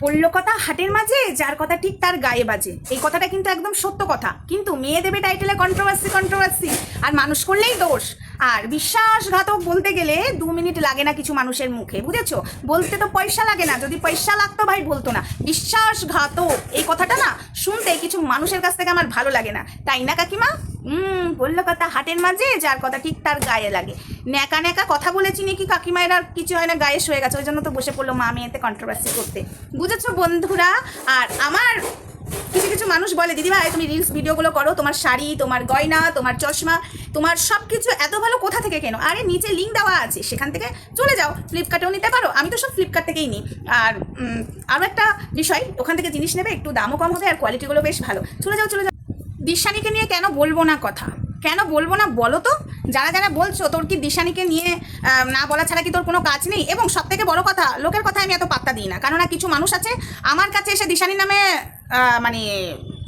পড়ল কথা হাটের মাঝে, যার কথা ঠিক তার গায়ে বাজে। এই কথাটা কিন্তু একদম সত্য কথা। কিন্তু মেয়ে দেবে টাইটেলে কন্ট্রোভার্সি কন্ট্রোভার্সি আর মানুষ করলেই দোষ। আর বিশ্বাসঘাতক বলতে গেলে দু মিনিট লাগে না কিছু মানুষের মুখে, বুঝেছ? বলতে তো পয়সা লাগে না, যদি পয়সা লাগতো ভাই বলতো না। বিশ্বাসঘাতক, এই কথাটা না শুনতে কিছু মানুষের কাছ থেকে আমার ভালো লাগে না। তাই না কাকিমা? হুম, বলল কথা হাটের মাঝে, যার কথা ঠিক তার গায়ে লাগে। ন্যাকা ন্যাকা কথা বলেছি নাকি কাকিমা? এর আর কিছু হয় না, গায়ে শুয়ে গেছে, ওই জন্য তো বসে পড়ল মা মেয়েতে কন্ট্রোভার্সি করতে। বুঝেছ বন্ধুরা? আর আমার কিছু কিছু মানুষ বলে দিদিভাই তুমি রিলস ভিডিওগুলো করো। তোমার শাড়ি, তোমার গয়না, তোমার চশমা, তোমার সব কিছু এত ভালো কোথা থেকে কেনো? আরে, নিচে লিঙ্ক দেওয়া আছে। সেখান থেকে চলে যাও। ফ্লিপকার্টেও নিতে পারো। আমি তো সব ফ্লিপকার্ট থেকেই নিই। আর আরও একটা বিষয়, ওখান থেকে জিনিস নেবে, একটু দামও কম হবে আর কোয়ালিটিগুলো বেশ ভালো। চলে যাও চলে যাও। দিশানিকে নিয়ে কেন বলব না কথা? কেন বলব না বলো তো? যারা যারা বলছো, তোর কি দিশানিকে নিয়ে না বলা ছাড়া কি তোর কোনো কাজ নেই? এবং সব থেকে বড় কথা, লোকের কথা আমি এত পাত্তা দিই না। কেননা কিছু মানুষ আছে, আমার কাছে এসে দিশানি নামে মানে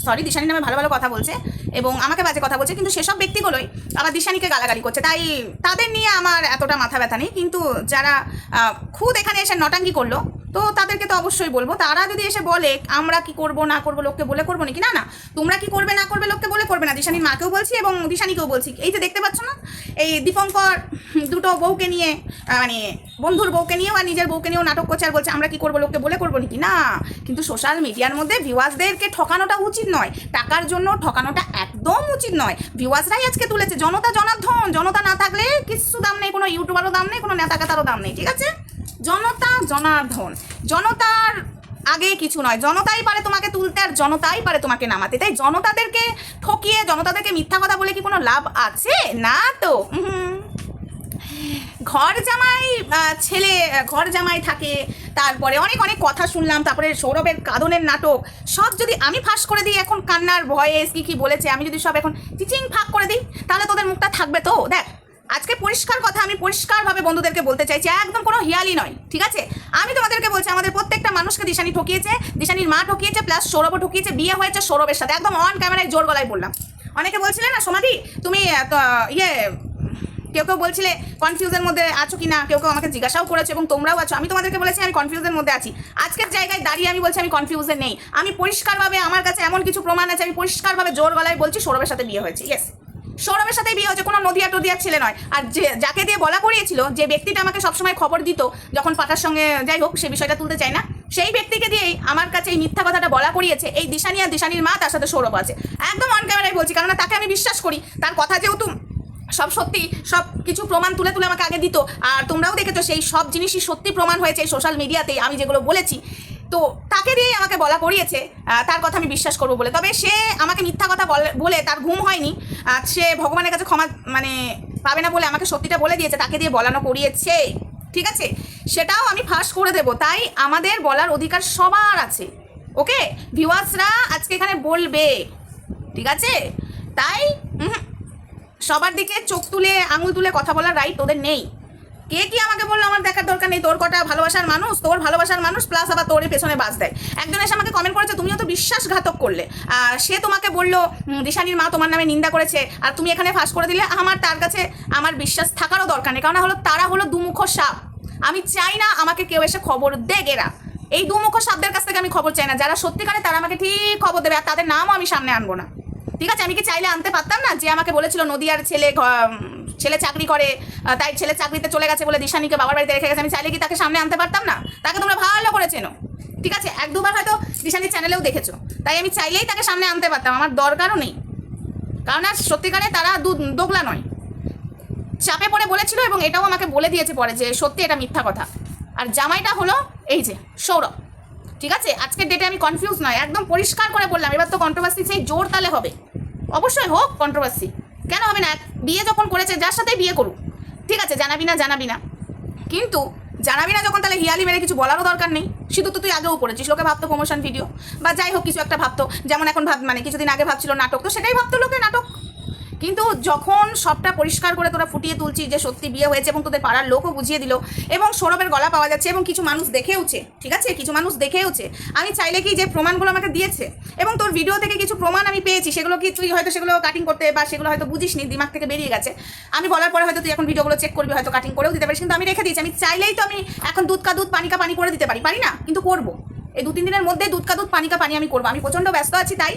সরি দিশানির নামে ভালো ভালো কথা বলছে এবং আমাকে বাজে কথা বলছে, কিন্তু সেসব ব্যক্তিগুলোই আবার দিশানিকে গালাগালি করছে। তাই তাদের নিয়ে আমার এতটা মাথা ব্যথা নেই, কিন্তু যারা খুদ এখানে এসে নটাঙ্গি করল তো তাদেরকে তো অবশ্যই বলব। তারা যদি এসে বলে, আমরা কি করব, না করব, লোককে বলে করব নাকি? না না। তোমরা কি করবে, না করবে, লোককে বলে করবে না। দিশানির মাকেও বলছি এবং দিশানিকেও বলছি। এই যে দেখতে পাচ্ছ না, এই দীপঙ্কর দুটো বউকে নিয়ে মানে বন্ধুর বউকে নিয়েও আর নিজের বউকে নিয়েও নাটক করছে আর বলছে, আমরা কি করব, লোককে বলে করব নাকি? না, কিন্তু সোশ্যাল মিডিয়ার মধ্যে ভিউয়ার্সদেরকে ঠকানোটা উচিত নয়। টাকার জন্য ঠকানোটা একদম উচিত নয়। ভিউয়ার্সরাই আজকে তুলেছে। জনতা জনার্ধন জনতা না থাকলে কিছু দাম নেই, কোনো ইউটিউবারও দাম নেই, কোনো নেতা কাতারও দাম নেই, ঠিক আছে? জনতা জনার্ধন জনতার আগে কিছু নয়। জনতাই পারে তোমাকে তুলতে আর জনতাই পারে তোমাকে নামাতে। তাই জনতাদেরকে ঠকিয়ে, জনতাদেরকে মিথ্যা কথা বলে কি কোনো লাভ আছে? না তো। ঘর জামাই ছেলে ঘর জামাই থাকে। তারপরে অনেক অনেক কথা শুনলাম। তারপরে সৌরভের কাঁদনের নাটক। সব যদি আমি ফাঁস করে দিই এখন কান্নার ভয়েস, কি কি বলেছে, আমি যদি সব এখন চিচিং ফাঁক করে দিই, তাহলে তোদের মুখটা থাকবে তো? দেখ আজকে পরিষ্কার কথা, আমি পরিষ্কারভাবে বন্ধুদেরকে বলতে চাইছি, একদম কোনো হিয়ালি নয়, ঠিক আছে? আমি তোমাদেরকে বলছি, আমাদের প্রত্যেকটা মানুষকে দিশানি ঠকিয়েছে, দিশানির মা ঠকিয়েছে প্লাস সৌরভও ঠকিয়েছে, বিয়ে হয়েছে সৌরভের সাথে, একদম অন ক্যামেরায় জোর গলায় বললাম। অনেকে বলছিলেন না সমাধি তুমি ইয়ে কেউ কেউ বলছিলে কনফিউজের মধ্যে আছো কি না কেউ কেউ আমাকে জিজ্ঞাসাও করেছ এবং তোমরাও আছো, আমি তোমাদেরকে বলেছি আমি কনফিউজের মধ্যে আছি। আজকের জায়গায় দাঁড়িয়ে আমি বলছি আমি কনফিউজে নেই। আমি পরিষ্কারভাবে আমার কাছে এমন কিছু প্রমাণ আছে, আমি পরিষ্কারভাবে জোর গলায় বলছি সৌরভের সাথে বিয়ে হয়েছে ইয়েস সৌরভের সাথে বিয়ে হয়েছে, কোনো নদিয়া টদিয়ার ছেলে নয়। আর যে, যাকে দিয়ে বলা করিয়েছিল যে ব্যক্তিটা আমাকে সবসময় খবর দিত, যখন পাতার সঙ্গে, যাই হোক, সে বিষয়টা তুলতে চাই না, সেই ব্যক্তিকে দিয়েই আমার কাছে এই মিথ্যা কথাটা বলা করিয়েছে, এই দিশানি আর দিশানির মা, তার সাথে সৌরভ আছে। একদম অন ক্যামেরায় বলছি কারণ তাকে আমি বিশ্বাস করি, তার কথা যেহেতু সব সত্যি, সব কিছু প্রমাণ তুলে তুলে আমাকে আগে দিত, আর তোমরাও দেখেছ সেই সব জিনিসই সত্যি প্রমাণ হয়েছে এই সোশ্যাল মিডিয়াতে আমি যেগুলো বলেছি তো তাকে দিয়েই আমাকে বলা করিয়েছে তার কথা আমি বিশ্বাস করব বলে। তবে সে আমাকে মিথ্যা কথা বলে- তার ঘুম হয়নি। সে ভগবানের কাছে ক্ষমা মানে পাবে না বলে আমাকে সত্যিটা বলে দিয়েছে, তাকে দিয়ে বলানো করিয়েছে। ঠিক আছে? সেটাও আমি ফাঁস করে দেবো। তাই আমাদের বলার অধিকার সবার আছে। ওকে? ভিউয়ার্সরা আজকে এখানে বলবে। ঠিক আছে? তাই সবার দিকে চোখ তুলে, আঙুল তুলে কথা বলার রাইট তোদের নেই। কে কি আমাকে বলল, আমার দেখার দরকার নেই। তোর কটা ভালোবাসার মানুষ, তোর ভালোবাসার মানুষ প্লাস আবার তোর পেছনে বাস দেয়। একজন এসে আমাকে কমেন্ট করেছে, তুমিও তো বিশ্বাসঘাতক করলে। সে তোমাকে বলল দিশানির মা তোমার নামে নিন্দা করেছে, আর তুমি এখানে ফাঁস করে দিলে আমার, তার কাছে আমার বিশ্বাস থাকারও দরকার নেই। কারণ হলো, তারা হলো দুমুখ সাপ। আমি চাই না আমাকে কেউ এসে খবর দে গেরা। এই দুমুখ সাপদের কাছ থেকে আমি খবর চাই না। যারা সত্যিকারে তারা আমাকে ঠিক খবর দেবে, আর তাদের নামও আমি সামনে আনব না। ঠিক আছে? আমি কি চাইলে আনতে পারতাম না? যে আমাকে বলেছিল নদিয়ার ছেলে ছেলে চাকরি করে তাই ছেলে চাকরিতে চলে গেছে বলে দিশানিকে বাবার বাড়িতে রেখে গেছে। আমি চাইলে কি তাকে সামনে আনতে পারতাম না? তাকে তোমরা ভালো করে চেনো। ঠিক আছে? এক দুবার হয়তো দিশানির চ্যানেলেও দেখেছ। তাই আমি চাইলেই তাকে সামনে আনতে পারতাম, আমার দরকারও নেই। কারণ আর সত্যিকারে তারা দু, দোগলা নয়। চাপে পড়ে বলেছিল এবং এটাও আমাকে বলে দিয়েছে পরে যে সত্যি এটা মিথ্যা কথা। আর জামাইটা হলো এই যে, সৌরভ। ঠিক আছে? আজকের ডেটে আমি কনফিউজ নয়, একদম পরিষ্কার করে বললাম। এবার তো কন্ট্রোভার্সি সেই জোর তালে হবে। অবশ্যই হোক কন্ট্রোভার্সি কেন হবে না? বিয়ে যখন করেছে, যার সাথে বিয়ে করুক। ঠিক আছে, জানাবি না জানাবি না। কিন্তু জানাবি না যখন, তাহলে হিয়ালি মেরে কিছু বলারও দরকার নেই। শুধু তো তুই আগেও করেছিস লোকে ভাবতো প্রমোশন ভিডিও বা যাই হোক, কিছু একটা ভাবতো। যেমন এখন ভাব মানে কিছুদিন আগে ভাবছিল নাটক। তো সেটাই ভাবতো লোকে, নাটক। কিন্তু যখন সবটা পরিষ্কার করে তোরা ফুটিয়ে তুলছিস যে সত্যি বিয়ে হয়েছে এবং তোদের পাড়ার লোকও বুঝিয়ে দিল এবং সৌরভের গলা পাওয়া যাচ্ছে এবং কিছু মানুষ দেখেওছে, ঠিক আছে? কিছু মানুষ দেখেওছে। আমি চাইলে কি যে প্রমাণগুলো আমাকে দিয়েছে? এবং তোর ভিডিও থেকে কিছু প্রমাণ আমি পেয়েছি, সেগুলো কি তুই হয়তো সেগুলো কাটিং করতে বা সেগুলো হয়তো বুঝিসনি, দিমাগ থেকে বেরিয়ে গেছে। আমি বলার পরে হয়তো তুই এখন ভিডিওগুলো চেক করবি, হয়তো কাটিং করেও দিতে পারিস, কিন্তু আমি রেখে দিয়েছি। আমি চাইলেই তো আমি এখন দুধ কা দুধ পানিকা পানি করে দিতে পারি। পারি না, কিন্তু করব। এই দু তিন দিনের মধ্যে দুধ কা দুধ পানিকা পানি আমি করব। আমি প্রচণ্ড ব্যস্ত আছি, তাই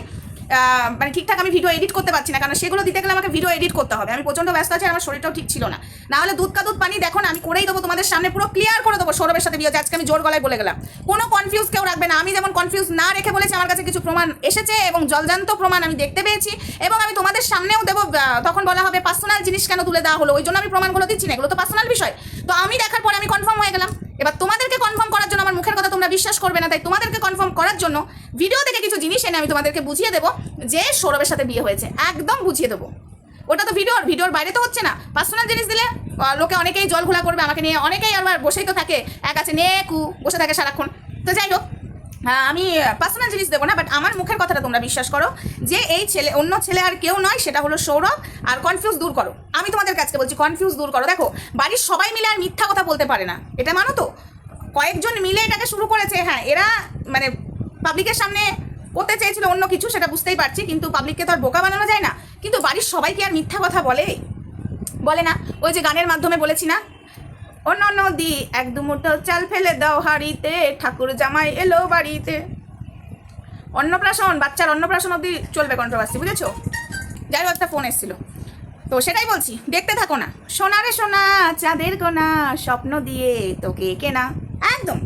মানে ঠিকঠাক আমি ভিডিও এডিট করতে পারছি না, কারণ সেগুলো দিতে গেলে আমাকে ভিডিও এডিট করতে হবে। আমি প্রচণ্ড ব্যস্ত আছি আমার শরীরটাও ঠিক ছিল না। না হলে দুধ কা দুধ পানি দেখো না, আমি করেই দেবো, তোমাদের সামনে পুরো ক্লিয়ার করে দেবো সৌরভের সাথে বিয়ে আজকে আমি জোর গলায় বলে গেলাম। কোনো কনফিউজ কেউ রাখবে না। আমি যেমন কনফিউজ না রেখে বলেছি, আমার কাছে কিছু প্রমাণ এসেছে এবং জলজান্ত প্রমাণ আমি দেখতে পেয়েছি এবং আমি তোমাদের সামনেও দেবো তখন বলা হবে পার্সোনাল জিনিস কেন তুলে দেওয়া হলো? ওই জন্য আমি প্রমাণগুলো দিচ্ছি না। এগুলো তো পার্সোনাল বিষয়। তো আমি দেখার পরে আমি কনফার্ম হয়ে গেলাম। এবার তোমাদেরকে কনফার্ম করার জন্য আমার মুখের কথা তোমরা বিশ্বাস করবে না, তাই তোমাদেরকে কনফার্ম করার জন্য ভিডিও থেকে কিছু জিনিস এনে আমি তোমাদেরকে বুঝিয়ে দেবো যে সৌরভের সাথে বিয়ে হয়েছে, একদম বুঝিয়ে দেবো। ওটা তো ভিডিওর ভিডিওর বাইরে তো হচ্ছে না। পার্সোনাল জিনিস দিলে লোকে অনেকেই জল ঘোলা করবে, আমাকে নিয়ে অনেকেই আবার বসেই তো থাকে। এক আছে নেকু, বসে থাকে সারাক্ষণ। তো যাই হোক আমি পার্সোনাল জিনিস দেবো না বাট আমার মুখের কথাটা তোমরা বিশ্বাস করো যে এই ছেলে, অন্য ছেলে আর কেউ নয়, সেটা হলো সৌরভ আর কনফিউজ দূর করো। আমি তোমাদের কাছকে বলছি কনফিউজ দূর করো। দেখো, বাড়ির সবাই মিলে আর মিথ্যা কথা বলতে পারে না। এটা মানো তো? কয়েকজন মিলে এটাকে শুরু করেছে হ্যাঁ এরা মানে পাবলিকের সামনে করতে চেয়েছিল অন্য কিছু, সেটা বুঝতেই পারছি, কিন্তু পাবলিককে তো আর বোকা বানানো যায় না। কিন্তু বাড়ির সবাই কি আর মিথ্যা কথা বলে? বলে না। ওই যে গানের মাধ্যমে বলেছি না অন্য নদী এক দুমুঠো চাল ফেলে দাও হাড়িতে, ঠাকুর জামাই এলো বাড়িতে। অন্নপ্রাশন, বাচ্চার অন্নপ্রাশন অবধি চলবে কন্ট্রোভার্সি বুঝেছ? যাই হোক, একটা ফোন এসেছিল। তো সেটাই বলছি, দেখতে থাকো না। সোনারে সোনা, চাঁদের কোনা স্বপ্ন দিয়ে তোকে কেনা। একদম,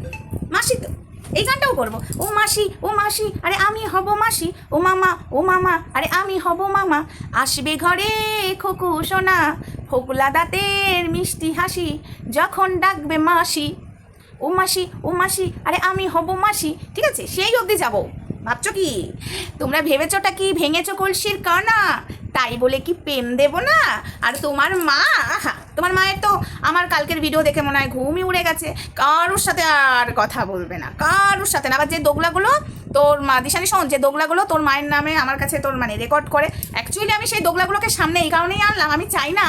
মাসি তো, এই গানটাও করব। ও মাসি ও মাসি, আরে আমি হব মাসি। ও মামা ও মামা, আরে আমি হব মামা। আসবে ঘরে খোকু সোনা ফোকলা দাঁতের মিষ্টি হাসি যখন ডাকবে মাসি, ও মাসি ও মাসি, আরে আমি হব মাসি, ঠিক আছে, সেই অবধি যাব। ভাবছ কি? তোমরা ভেবেছোটা কি ভেঙেছো কলসির কানা? তাই বলে কি প্রেম দেবো না? আর তোমার মা, তোমার মায়ের তো আমার কালকের ভিডিও দেখে মনে হয় ঘুমই উড়ে গেছে। কারোর সাথে আর কথা বলবে না, কারোর সাথে না। আবার যে দোগলাগুলো তোর মা, দিশানি শোন, যে দোগলাগুলো তোর মায়ের নামে আমার কাছে তোর মানে রেকর্ড করে অ্যাকচুয়ালি আমি সেই দোগলাগুলোকে সামনে এই কারণেই আনলাম। আমি চাই না,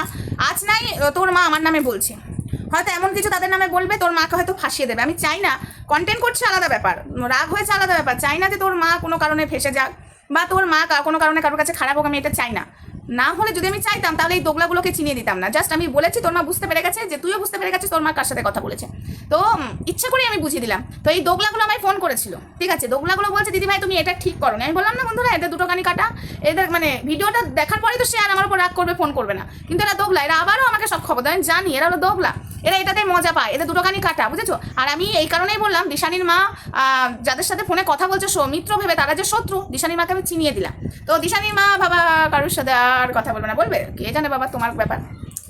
আজ নাই তোর মা আমার নামে বলছে। হয়তো এমন কিছু তাদের নামে বলবে, তোর মাকে হয়তো ফাঁসিয়ে দেবে। আমি চাই না। কন্টেন্ট করছে আলাদা ব্যাপার, রাগ হয়েছে আলাদা ব্যাপার। চাই না যে তোর মা কোনো কারণে ফেসে যাক। বা তোর মা কোনো কারণে কারোর কাছে খারাপ হোক, আমি এটা চাই না। না হলে যদি আমি চাইতাম, তাহলে এই দোগলাগুলোকে চিনিয়ে দিতাম না। জাস্ট আমি বলেছি, তোর মা বুঝতে পেরে গেছে, যে তুইও বুঝতে পেরে গেছিস, তোর মা কার সাথে কথা বলেছে। তো ইচ্ছে করে আমি বুঝিয়ে দিলাম। তো এই দোগলাগুলো আমায় ফোন করেছিল। ঠিক আছে, দোগলাগুলো বলছে, দিদি ভাই, তুমি এটা ঠিক করো আমি বললাম, না বন্ধুরা, এদের দুটো কানি কাটা। এদের মানে ভিডিওটা দেখার পরেই তো সে আর আমার উপর রাগ করবে ফোন করবে না। কিন্তু এরা দোগলা, এরা আবারও আমাকে সব খবর দেয়, আমি জানি, এরা হলো দোগলা। এরা এটাতে মজা পায়, এদের দুটোখানি কাটা, বুঝেছ? আর আমি এই কারণেই বললাম, দিশানির মা যাদের সাথে ফোনে কথা বলছে, সৌমিত্র ভেবে তারা যে শত্রু, দিশানির মাকে আমি চিনিয়ে দিলাম। তো দিশানির মা, বাবা কারোর সাথে আর কথা বলবে না, বলবে? কে জানে বাবা তোমার ব্যাপার?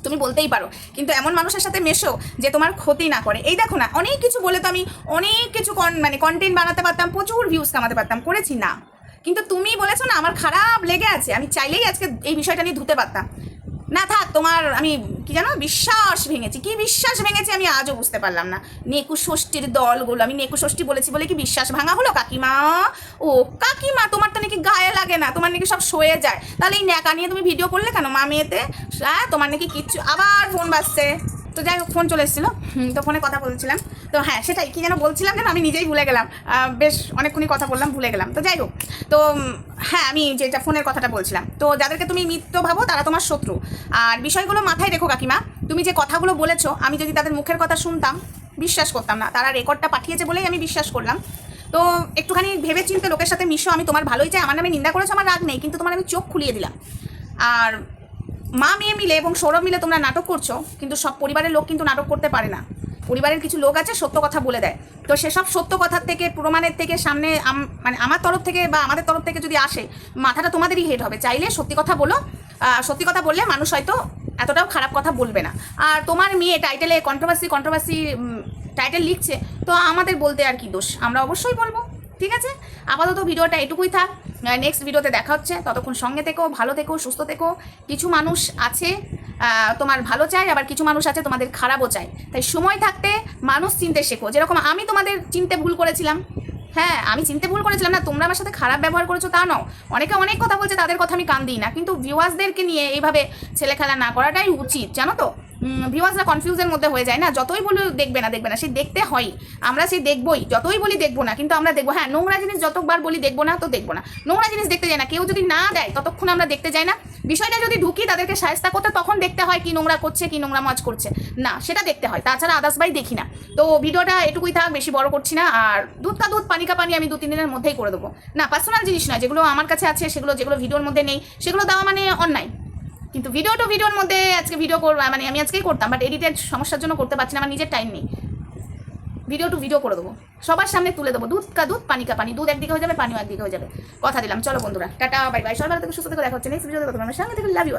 তুমি বলতেই পারো। কিন্তু এমন মানুষের সাথে মেশো যে তোমার ক্ষতি না করে। এই দেখো না, অনেক কিছু বলে তো আমি অনেক কিছু কন- মানে কন্টেন্ট বানাতে পারতাম, প্রচুর ভিউজ কামাতে পারতাম, করেছি না। কিন্তু তুমি বলেছ না, আমার খারাপ লেগে আছে। আমি চাইলেই আজকে এই বিষয়টা নিয়ে ধুতে পারতাম। না থাক, তোমার আমি কি জানো, বিশ্বাস ভেঙেছি। কি বিশ্বাস ভেঙেছি আমি আজও বুঝতে পারলাম না। নেকু ষষ্ঠীর দলগুলো, আমি নেকু ষষ্ঠী বলেছি বলে কি বিশ্বাস ভাঙা হলো? কাকিমা, ও কাকিমা, তোমার তো নাকি গায়ে লাগে না, তোমার নাকি সব সয়ে যায়। তাহলে এই ন্যাকা নিয়ে তুমি ভিডিও করলে কেন? মা মেয়েতে? হ্যাঁ তোমার নাকি কিচ্ছু আবার ফোন বাজছে। তো যাই হোক ফোন চলে এসেছিল। তো ফোনে কথা বলছিলাম। তো হ্যাঁ সেটাই, কি যেন বলছিলাম যেন আমি নিজেই ভুলে গেলাম। বেশ অনেকক্ষণই কথা বললাম, ভুলে গেলাম। তো যাই হোক, তো হ্যাঁ আমি যেটা ফোনের কথাটা বলছিলাম। তো যাদেরকে তুমি মিত্র ভাবো, তারা তোমার শত্রু। আর বিষয়গুলো মাথায় রেখো, কাকিমা। তুমি যে কথাগুলো বলেছ, আমি যদি তাদের মুখের কথা শুনতাম, বিশ্বাস করতাম না। তারা রেকর্ডটা পাঠিয়েছে বলেই আমি বিশ্বাস করলাম। তো একটুখানি ভেবে চিন্তে লোকের সাথে মিশো, আমি তোমার ভালোই চাই। আমার নামে নিন্দা করেছ, আমার রাগ নেই, কিন্তু তোমার আমি চোখ খুলিয়ে দিলাম। আর মা মেয়ে মিলে এবং সৌরভ মিলে তোমরা নাটক করছ, কিন্তু সব পরিবারের লোক কিন্তু নাটক করতে পারে না। পরিবারের কিছু লোক আছে, সত্য কথা বলে দেয়। তো সেসব সত্য কথার থেকে, প্রমাণের থেকে সামনে মানে আমার তরফ থেকে বা আমাদের তরফ থেকে যদি আসে, মাথাটা তোমাদেরই হেড হবে। চাইলে সত্যি কথা বলো সত্যি কথা বললে মানুষ হয়তো এতটাও খারাপ কথা বলবে না। আর তোমার মেয়ে টাইটেলে কন্ট্রোভার্সি কন্ট্রোভার্সি টাইটেল লিখছে, তো আমাদের বলতে আর কি দোষ? আমরা অবশ্যই বলব, ঠিক আছে? আপাতত ভিডিওটা এটুকুই থাক। নেক্সট ভিডিওতে দেখা হচ্ছে। ততক্ষণ সঙ্গে থেকো, ভালো থেকো, সুস্থ থেকো। কিছু মানুষ আছে তোমার ভালো চাই আবার কিছু মানুষ আছে তোমাদের খারাপও চাই তাই সময় থাকতে মানুষ চিনতে শেখো। যেরকম আমি তোমাদের চিনতে ভুল করেছিলাম হ্যাঁ আমি চিনতে ভুল করেছিলাম না, তোমরা আমার সাথে খারাপ ব্যবহার করেছ তা নাও। অনেকে অনেক কথা বলছে, তাদের কথা আমি কান দিই না। কিন্তু ভিউয়ার্সদেরকে নিয়ে এইভাবে ছেলে খেলা না করাটাই উচিত, জানো তো? ভিউয়ার্সরা কনফিউজের মধ্যে হয়ে যায় না। যতই বলি দেখবে না দেখবে না। সে দেখতে হয়। আমরা সেই দেখবই। যতই বলি দেখব না, কিন্তু আমরা দেখব। হ্যাঁ নোংরা জিনিস যতবার বলি দেখব না, তো দেখব না। নোংরা জিনিস দেখতে যায় না। কেউ যদি না দেয়, ততক্ষণ আমরা দেখতে যাই না। বিষয়টা যদি ঢুকি তাদেরকে সাহেস্তা করতে, তখন দেখতে হয় কি নোংরা করছে, কি নোংরা মাছ করছে। না, সেটা দেখতে হয়। তাছাড়া আদার্স বাই দেখি না। তো ভিডিওটা এটুকুই থাক, বেশি বড় করছি না। আর দুধ কা দুধ, পানি কা পানি আমি দু, তিন দিনের মধ্যেই করে দেবো। না পার্সোনাল জিনিস নয়। যেগুলো আমার কাছে আছে, সেগুলো, যেগুলো ভিডিওর মধ্যে নেই, সেগুলো দেওয়া মানে অন্যায়। কিন্তু ভিডিও টু ভিডিওর মধ্যে আজকে ভিডিও করব মানে আমি আজকেই করতাম বাট এডিটের সমস্যার জন্য করতে পারছি না, আমার নিজের টাইম নেই। ভিডিও টু ভিডিও করে দেবো। সবার সামনে তুলে দেবো, দুধ কা দুধ, পানি কা পানি, দুধ একদিকে হয়ে যাবে, পানিও একদিকে হয়ে যাবে। কথা দিলাম, চলো বন্ধুরা, টাটা বাই বাই সবার থেকে, সুস্থ থেকে, দেখা হচ্ছে নেক্সট ভিডিও। আমার সঙ্গে থেকে লাভ ইউ